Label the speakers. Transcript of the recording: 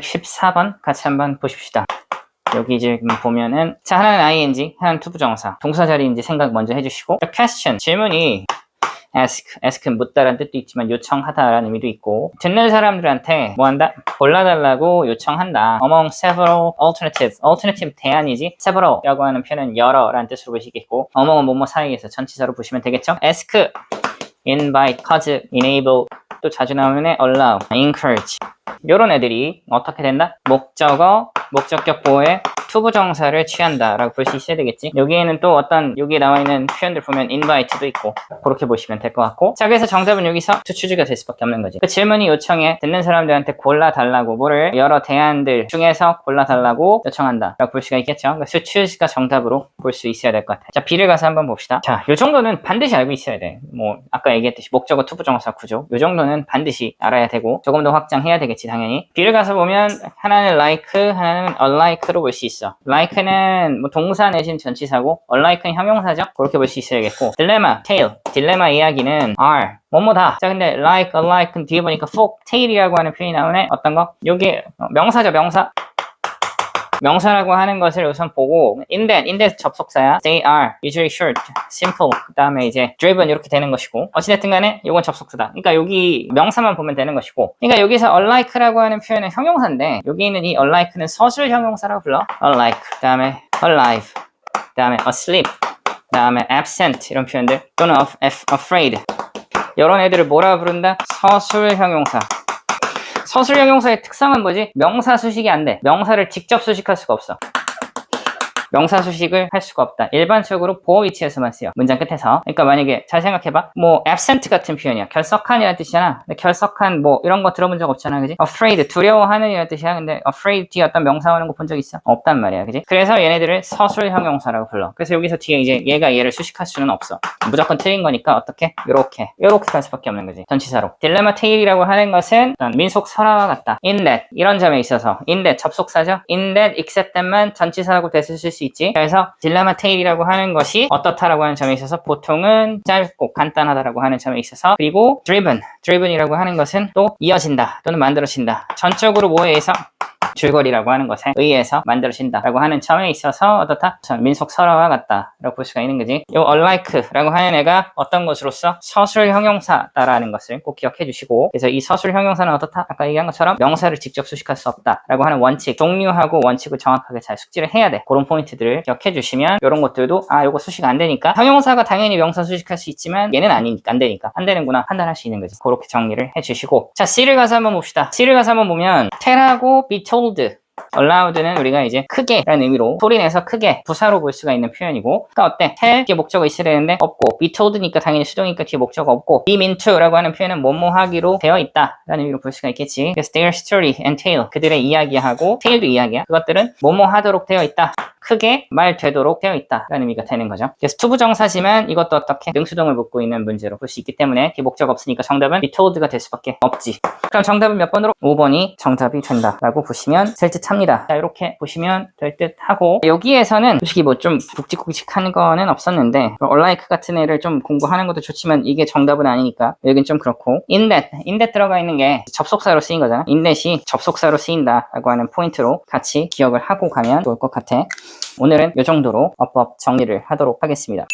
Speaker 1: 114번 같이 한번 보십시다. 여기 지금 보면은 자 하나는 ing, 하나는 투부정사. 동사 자리인지 생각 먼저 해주시고 자, question 질문이 ask, ask는 묻다라는 뜻도 있지만 요청하다라는 의미도 있고 듣는 사람들한테 뭐 한다? 골라달라고 요청한다. among several alternatives, alternative 대안이지 several이라고 하는 표현은 여러라는 뜻으로 보시겠고 among은 뭐뭐 사이에서 전치사로 보시면 되겠죠? ask, invite, cause, enable 또 자주 나오는 애 allow, encourage 이런 애들이 어떻게 된다? 목적어, 목적격 보호에 투부정사를 취한다라고 볼 수 있어야 되겠지. 여기에는 또 어떤 여기에 나와 있는 표현들 보면 invite도 있고 그렇게 보시면 될 것 같고 자 그래서 정답은 여기서 to choose가 될 수밖에 없는 거지. 그 질문이 요청해 듣는 사람들한테 골라달라고 뭐를 여러 대안들 중에서 골라달라고 요청한다 라고 볼 수가 있겠죠. 그러니까 choose가 정답으로 볼 수 있어야 될 것 같아. 자 B를 가서 한번 봅시다. 자이 정도는 반드시 알고 있어야 돼. 뭐 아까 얘기했듯이 목적어 투부정사 구조 이 정도는 반드시 알아야 되고 조금 더 확장해야 되겠지 당연히. B를 가서 보면 하나는 like 하나는 unlike로 볼 수 있어. Like는 뭐 동사 내신 전치사고 unlike는 형용사죠. 그렇게 볼 수 있어야겠고 딜레마, tail, 딜레마 이야기는 are 뭐뭐다. 자 근데 like, unlike 뒤에 보니까 folk, tail이라고 하는 표현이 나오네. 어떤 거? 어, 명사죠 명사. 명사라고 하는 것을 우선 보고 in that, in that 접속사야. they are usually short, simple. 그 다음에 이제 driven 이렇게 되는 것이고 어찌됐든 간에 이건 접속사다. 그러니까 여기 명사만 보면 되는 것이고 그러니까 여기서 unlike라고 하는 표현은 형용사인데 여기 있는 이 unlike는 서술 형용사라고 불러. unlike. 그 다음에 alive. 그 다음에 asleep. 그 다음에 absent 이런 표현들. 또는 af- af- afraid. 이런 애들을 뭐라 부른다? 서술 형용사 서술 형용사의 특성은 뭐지? 명사 수식이 안 돼. 명사를 직접 수식할 수가 없어. 명사 수식을 할 수가 없다. 일반적으로 보호 위치에서만 쓰여. 문장 끝에서. 그러니까 만약에 잘 생각해봐. 뭐 absent 같은 표현이야. 결석한이라는 뜻이잖아. 근데 결석한 뭐 이런 거 들어본 적 없잖아. 그지? afraid 두려워하는 이라는 뜻이야. 근데 afraid 뒤에 어떤 명사 오는 거 본 적 있어? 없단 말이야. 그지? 그래서 얘네들을 서술 형용사라고 불러. 그래서 여기서 뒤에 이제 얘가 얘를 수식할 수는 없어. 무조건 틀린 거니까 어떻게? 요렇게. 요렇게 갈 수밖에 없는 거지. 전치사로. 딜레마 테일이라고 하는 것은 민속 설화와 같다. in that 이런 점에 있어서 in that 접속사죠. in that except that만 전치사하고 대수 쓸수 있지. 그래서 딜레마 테일이라고 하는 것이 어떻다라고 하는 점에 있어서 보통은 짧고 간단하다라고 하는 점에 있어서 그리고 driven, driven이라고 하는 것은 또 이어진다 또는 만들어진다. 전적으로 뭐에 의해서 줄거리라고 하는 것에 의해서 만들어진다라고 하는 점에 있어서 어떻다? 전 민속 설화와 같다라고 볼 수가 있는 거지. 요 unlike라고 하는 애가 어떤 것으로서 서술 형용사다라는 것을 꼭 기억해 주시고 그래서 이 서술 형용사는 어떻다? 아까 얘기한 것처럼 명사를 직접 수식할 수 없다라고 하는 원칙, 종류하고 원칙을 정확하게 잘 숙지를 해야 돼. 그런 포인트들을 기억해 주시면 이런 것들도 아 요거 수식 안 되니까 형용사가 당연히 명사 수식할 수 있지만 얘는 아니니까 안 되니까 안 되는구나 판단할 수 있는 거지. 그렇게 정리를 해 주시고 자 C를 가서 한번 봅시다. C를 가서 한번 보면 tell하고 be told allowed는 우리가 이제 크게 라는 의미로 소리내서 크게 부사로 볼 수가 있는 표현이고 그러니까 어때? tell 뒤에 목적어 있어야 되는데 없고 be told니까 당연히 수동이니까 뒤에 목적어 없고 be mean to라고 하는 표현은 뭐뭐 하기로 되어 있다 라는 의미로 볼 수가 있겠지. 그래서 their story and tale. 그들의 이야기하고 tale도 이야기야. 그것들은 뭐뭐 하도록 되어 있다 크게 말 되도록 되어 있다라는 의미가 되는 거죠. 그래서 투부정사지만 이것도 어떻게 능수동을 묻고 있는 문제로 볼 수 있기 때문에 뒤에 목적 없으니까 정답은 told가 될 수밖에 없지. 그럼 정답은 몇 번으로? 5번이 정답이 된다라고 보시면 될 듯 합니다. 자 이렇게 보시면 될 듯 하고 여기에서는 솔직히 뭐 좀 굵직굵직한 거는 없었는데 얼라이크 같은 애를 좀 공부하는 것도 좋지만 이게 정답은 아니니까 여긴 좀 그렇고 indet, indet 들어가 있는 게 접속사로 쓰인 거잖아. indet이 접속사로 쓰인다라고 하는 포인트로 같이 기억을 하고 가면 좋을 것 같아. 오늘은 이 정도로 업법 정리를 하도록 하겠습니다.